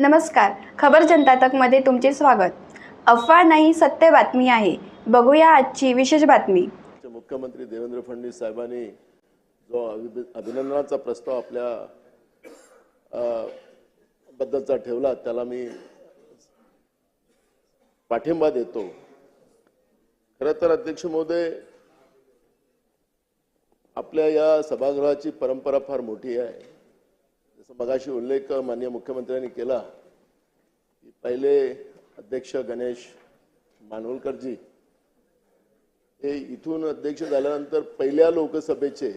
नमस्कार. खबर जनता तकमध्ये तुमचे स्वागत. अफवा नाही सत्य बातमी आहे. बघूया आजची विशेष बातमी. मुख्यमंत्री देवेंद्र फडणवीस साहेबांनी जो अभिनंदनाचा प्रस्ताव आपल्या बद्दलचा ठेवला त्याला मी पाठिंबा देतो. खरं तर अध्यक्ष महोदय आपल्या या सभागृहाची परंपरा फार मोठी आहे. जसं मगाशी उल्लेख माननीय मुख्यमंत्र्यांनी केला की पहिले अध्यक्ष गणेश मानवलकरजी हे इथून अध्यक्ष झाल्यानंतर पहिल्या लोकसभेचे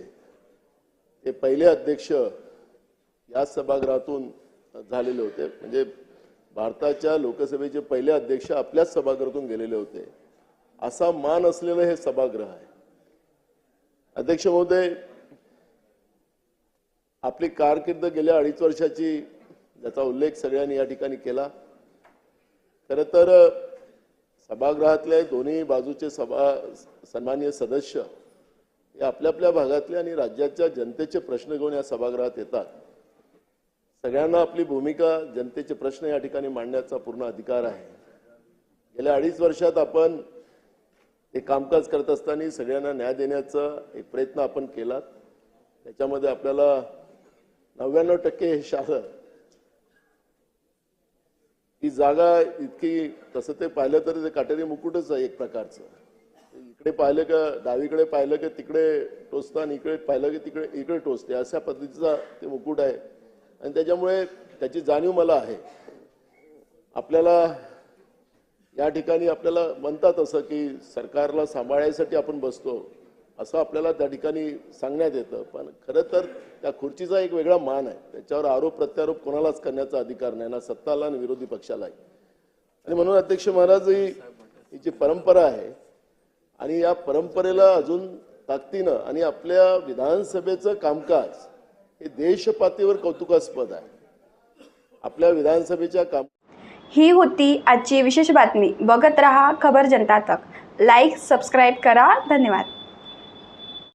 ते पहिले अध्यक्ष या सभागृहातून झालेले होते. म्हणजे भारताच्या लोकसभेचे पहिले अध्यक्ष आपल्याच सभागृहातून गेलेले होते. असा मान असलेलं हे सभागृह आहे. अध्यक्ष महोदय आपली कारकीर्द गेल्या अडीच वर्षाची ज्याचा उल्लेख सगळ्यांनी या ठिकाणी केला. खरं तर सभागृहातले दोन्ही बाजूचे सभा सन्माननीय सदस्य हे आपल्या आपल्या भागातले आणि राज्याच्या जनतेचे प्रश्न घेऊन या सभागृहात येतात. सगळ्यांना आपली भूमिका जनतेचे प्रश्न या ठिकाणी मांडण्याचा पूर्ण अधिकार आहे. गेल्या अडीच वर्षात आपण हे कामकाज करत असताना सगळ्यांना न्याय देण्याचा एक प्रयत्न आपण केला त्याच्यामध्ये आपल्याला नव्याण्णव टक्के हे शासन ही जागा इतकी तसं ते पाहिलं तर ते काटेरी मुकुटच आहे एक प्रकारचं. इकडे पाहिलं का डावीकडे पाहिलं की तिकडे टोचतं आणि इकडे पाहिलं की तिकडे इकडे टोचते. अशा पद्धतीचा ते मुकुट आहे. आणि त्याच्यामुळे त्याची जाणीव मला आहे. आपल्याला या ठिकाणी आपल्याला म्हणतात असं की सरकारला सांभाळायसाठी आपण बसतो. असं आपल्याला त्या ठिकाणी सांगण्यात येतं. पण खरं तर त्या खुर्चीचा एक वेगळा मान आहे. त्याच्यावर आरोप प्रत्यारोप कोणालाच करण्याचा अधिकार नाही. ना सत्ताला आणि विरोधी पक्षालाही. आणि म्हणून अध्यक्ष महाराज ही ही जी परंपरा आहे आणि या परंपरेला अजून ताकदीनं आणि आपल्या विधानसभेचं कामकाज हे देशपातळीवर कौतुकास्पद आहे. आपल्या विधानसभेच्या काम ही होती आजची विशेष बातमी. बघत रहा खबर जनता तक. लाईक सबस्क्राईब करा. धन्यवाद.